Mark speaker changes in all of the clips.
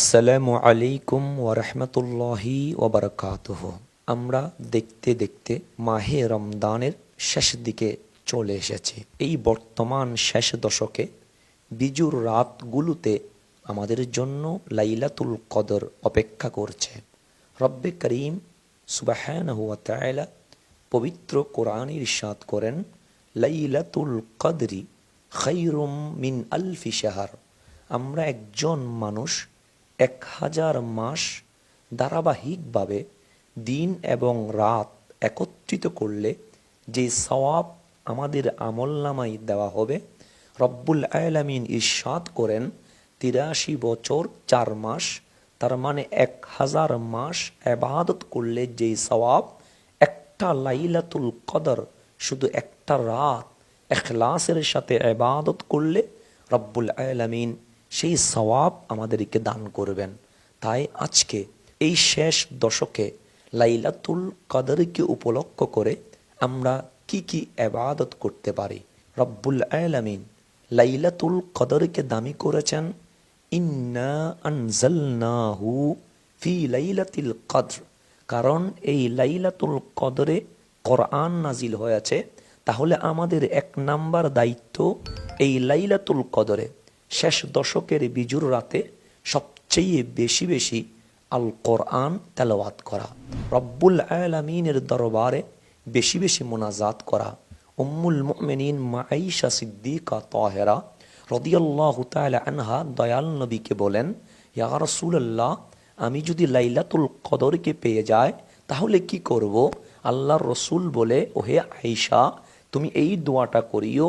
Speaker 1: আসসালামু আলাইকুম ওরহমতুল্লাহি ওবরকাতুহ আমরা দেখতে দেখতে মাহে রমদানের শেষ দিকে চলে এসেছি। এই বর্তমান শেষ দশকে বিজুর রাতগুলোতে আমাদের জন্য লাইলাতুল কদর অপেক্ষা করছে। রব্বে করিম সুবাহানহু ওয়া তাআলা পবিত্র কোরআনে ইরশাদ করেন, লাইলাতুল কদরি খৈরুম মিন আলফি শাহর। আমরা একজন মানুষ এক হাজার মাস ধারাবাহিকভাবে দিন এবং রাত একত্রিত করলে যে সওয়াব আমাদের আমলনামায় দেওয়া হবে, রব্বুল আলামিন ইরশাদ করেন, তিরাশি বছর চার মাস, তার মানে এক হাজার মাস এবাদত করলে যেই সওয়াব একটা লাইলাতুল কদর, শুধু একটা রাত, এখলাসের সাথে এবাদত করলে রব্বুল আলামিন সেই সওয়াব আমাদেরকে দান করবেন। তাই আজকে এই শেষ দশকে লাইলাতুল কদরকে উপলক্ষ করে আমরা কি কি এবাদত করতে পারি? রব্বুল আলামিন লাইলাতুল কদরকে দামি করেছেন, ইন্না আনজালনাহু ফি লাইলাতিল কদর। কারণ এই লাইলাতুল কদরে কোরআন নাজিল হয়েছে। তাহলে আমাদের এক নাম্বার দায়িত্ব এই লাইলাতুল কদরে। শেষ দশকের বিজুর রাতে সবচেয়ে বেশি বেশি আল কোরআন তেলাওয়াত করা, রব্বুল আলামিনের দরবারে বেশি বেশি মোনাজাত করা, উম্মুল মুমিনিন মাঈশা সিদ্দিকা তাহেরা রদিয়াল্লাহু তাআলা আনহা দয়াল নবীকে বলেন, ইয়া রাসূলুল্লাহ, আমি যদি লাইলাতুল কদরকে পেয়ে যায় তাহলে কি করব? আল্লাহর রসুল বলে, ওহে আয়েশা, তুমি এই দোয়াটা করিও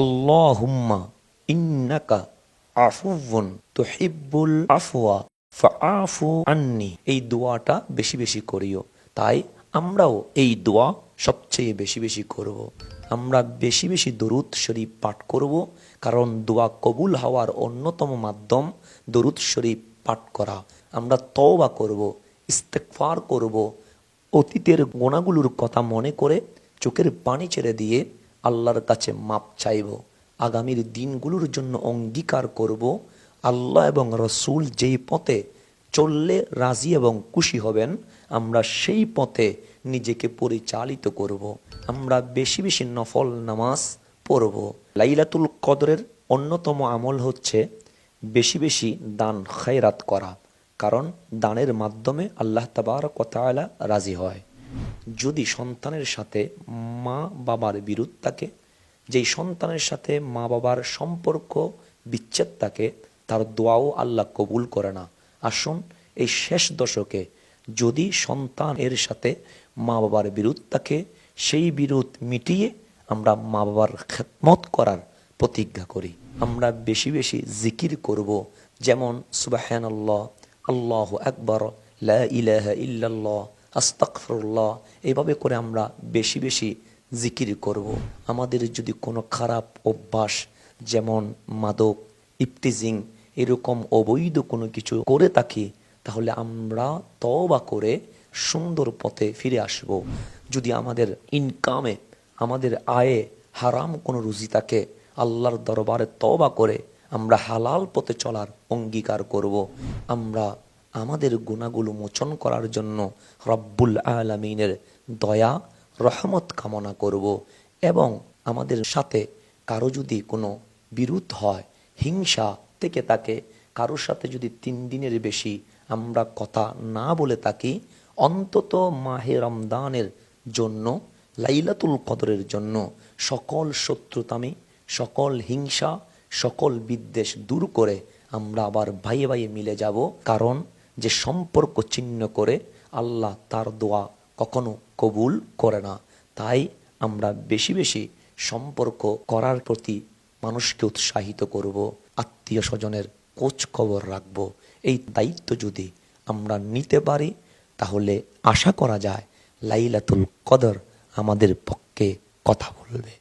Speaker 1: আল্লাহ হুম্মা ইন্নাকা আফুবুন তুহিব্বুল আফওয়া, ফাআফু আন্নি। এই দোয়াটা বেশি বেশি করিও। তাই আমরাও এই দোয়া সবচেয়ে বেশি বেশি করব। আমরা বেশি বেশি দরুদ শরীফ পাঠ করব, কারণ দোয়া কবুল হওয়ার অন্যতম মাধ্যম দরুদ শরীফ পাঠ করা। আমরা তওবা করব ইস্তেকফার করব, অতীতের গোনাগুলোর কথা মনে করে চোখের পানি ছেড়ে দিয়ে আল্লাহর কাছে মাপ চাইব। আগামীর দিনগুলোর জন্য অঙ্গীকার করব। আল্লাহ এবং রসুল যেই পথে চললে রাজি এবং খুশি হবেন, আমরা সেই পথে নিজেকে পরিচালিত করব। আমরা বেশি বেশি নফল নামাজ পড়ব। লাইলাতুল কদরের অন্যতম আমল হচ্ছে বেশি বেশি দান খায়রাত করা, কারণ দানের মাধ্যমে আল্লাহ তাবার কথালা রাজি হয়। যদি সন্তানের সাথে মা বাবার বিরোধ থাকে যেই সন্তানের সাথে মা বাবার সম্পর্ক বিচ্ছেদ থাকে, তার দোয়াও আল্লাহ কবুল করে না। আসুন এই শেষ দশকে যদি সন্তান এর সাথে মা বাবার বিরোধ থাকে, সেই বিরোধ মিটিয়ে আমরা মা বাবার খেদমত করার প্রতিজ্ঞা করি। আমরা বেশি বেশি জিকির করব, যেমন সুবাহান আল্লাহ আল্লাহ আকবর, লা ইলাহা ইল্লাল্লাহ আস্তাকফরুল্লাহ এইভাবে করে আমরা বেশি বেশি জিকির করব। আমাদের যদি কোনো খারাপ অভ্যাস, যেমন মাদক, ইফতিজিং, এরকম অবৈধ কোনো কিছু করে থাকি, তাহলে আমরা তবা করে সুন্দর পথে ফিরে আসব যদি আমাদের ইনকামে আমাদের আয়ে হারাম কোনো রুজি থাকে, আল্লাহর দরবারে তবা করে আমরা হালাল পথে চলার অঙ্গীকার করব আমরা আমাদের গুণাগুলো মোচন করার জন্য রব্বুল আলমিনের দয়া রহমত কামনা করব এবং আমাদের সাথে কারও যদি কোনো বিরোধ হয়, হিংসা থেকে তাকে কারোর সাথে যদি তিন দিনের বেশি আমরা কথা না বলে থাকি, অন্তত মাহে রমদানের জন্য, লাইলাতুল কদরের জন্য সকল শত্রুতামি, সকল হিংসা, সকল বিদ্বেষ দূর করে আমরা আবার ভাইয়ে ভাইয়ে মিলে যাব। কারণ যে সম্পর্ক চিহ্ন করে আল্লাহ তার দোয়া কখনো কবুল করে না। তাই আমরা বেশি বেশি সম্পর্ক করার প্রতি মানুষকে উৎসাহিত করব আত্মীয় স্বজনের কোচ খবর রাখব। এই দায়িত্ব যদি আমরা নিতে পারি, তাহলে আশা করা যায় লাইলাতুল কদর আমাদের পক্ষে কথা বলবে।